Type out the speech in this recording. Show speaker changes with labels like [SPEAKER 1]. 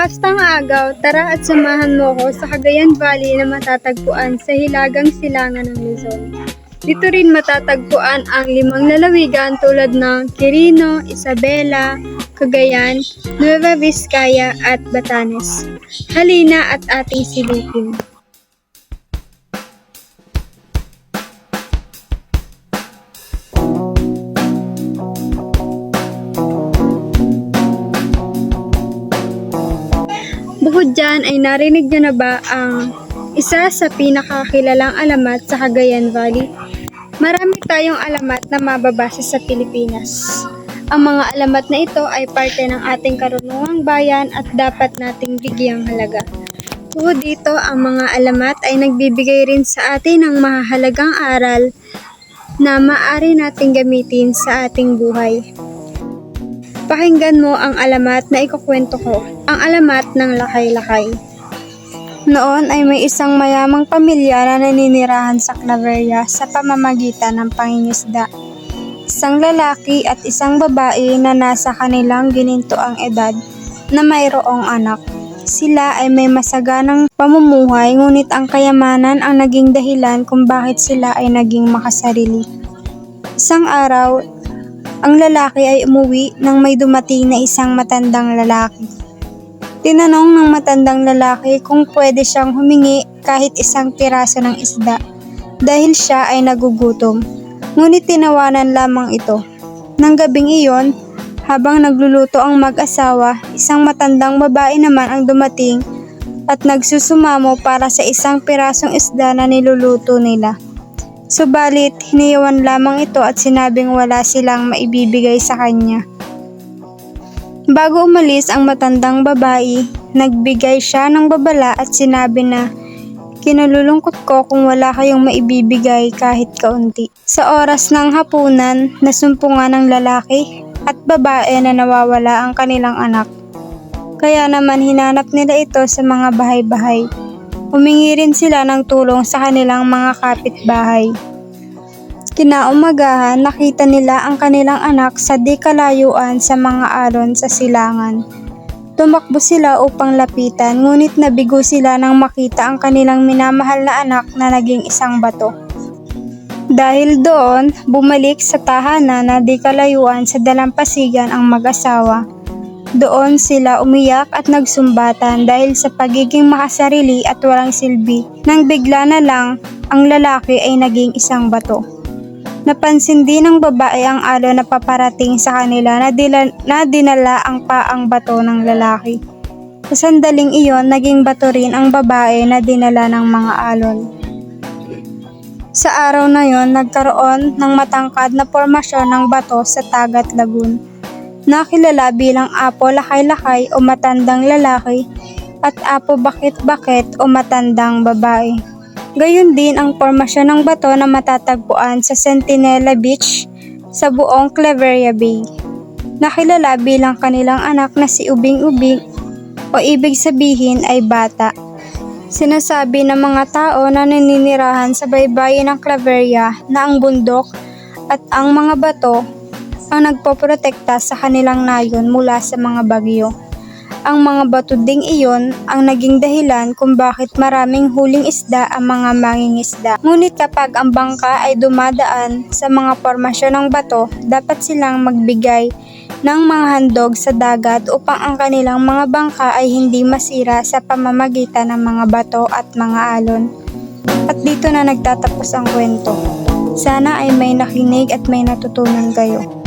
[SPEAKER 1] Makastang agaw, tara at samahan mo ko sa Cagayan Valley na matatagpuan sa hilagang silangan ng Luzon. Dito rin matatagpuan ang limang lalawigan tulad ng Quirino, Isabela, Cagayan, Nueva Vizcaya at Batanes. Halina at ating silipin. Bukod dyan ay narinig nyo na ba ang isa sa pinakakilalang alamat sa Cagayan Valley? Marami tayong alamat na mababasa sa Pilipinas. Ang mga alamat na ito ay parte ng ating karunungang bayan at dapat nating bigyang halaga. Bukod dito, ang mga alamat ay nagbibigay rin sa atin ng mahahalagang aral na maaari nating gamitin sa ating buhay. Pakinggan mo ang alamat na ikukwento ko, ang alamat ng lakay-lakay. Noon ay may isang mayamang pamilya na naninirahan sa Claveria sa pamamagitan ng pangingisda. Isang lalaki at isang babae na nasa kanilang ginintoang edad na mayroong anak. Sila ay may masaganang pamumuhay ngunit ang kayamanan ang naging dahilan kung bakit sila ay naging makasarili. Isang araw, ang lalaki ay umuwi nang may dumating na isang matandang lalaki. Tinanong ng matandang lalaki kung pwede siyang humingi kahit isang piraso ng isda dahil siya ay nagugutom. Ngunit tinawanan lamang ito. Nang gabing iyon, habang nagluluto ang mag-asawa, isang matandang babae naman ang dumating at nagsusumamo para sa isang pirasong isda na niluluto nila. Subalit, hiniyawan lamang ito at sinabing wala silang maibibigay sa kanya. Bago umalis ang matandang babae, nagbigay siya ng babala at sinabi na, Kinalulungkot ko kung wala kayong maibibigay kahit kaunti. Sa oras ng hapunan, nasumpungan ng lalaki at babae na nawawala ang kanilang anak. Kaya naman hinanap nila ito sa mga bahay-bahay. Humingi rin sila ng tulong sa kanilang mga kapitbahay. Kinaumagahan, nakita nila ang kanilang anak sa di kalayuan sa mga alon sa silangan. Tumakbo sila upang lapitan, ngunit nabigo sila nang makita ang kanilang minamahal na anak na naging isang bato. Dahil doon, bumalik sa tahanan na di kalayuan sa dalampasigan ang mag-asawa. Doon sila umiyak at nagsumbatan dahil sa pagiging makasarili at walang silbi, nang bigla na lang ang lalaki ay naging isang bato. Napansin din ng babae ang alo na paparating sa kanila na, dila, na dinala ang paang bato ng lalaki. Sa sandaling iyon, naging bato rin ang babae na dinala ng mga alon. Sa araw na yon, nagkaroon ng matangkad na formasyon ng bato sa Tagat Lagoon. Nakilala bilang Apo Lakay-Lakay o matandang lalaki at Apo Bakit-Bakit o matandang babae. Gayon din ang formasyon ng bato na matatagpuan sa Centinela Beach sa buong Claveria Bay. Nakilala bilang kanilang anak na si Ubing-Ubing o ibig sabihin ay bata. Sinasabi ng mga tao na naninirahan sa baybayin ng Claveria na ang bundok at ang mga bato ang nagpoprotekta sa kanilang nayon mula sa mga bagyo. Ang mga bato ding iyon ang naging dahilan kung bakit maraming huling isda ang mga mangingisda. Ngunit kapag ang bangka ay dumadaan sa mga formasyon ng bato, dapat silang magbigay ng mga handog sa dagat upang ang kanilang mga bangka ay hindi masira sa pamamagitan ng mga bato at mga alon. At dito na nagtatapos ang kwento. Sana ay may nakinig at may natutunan kayo.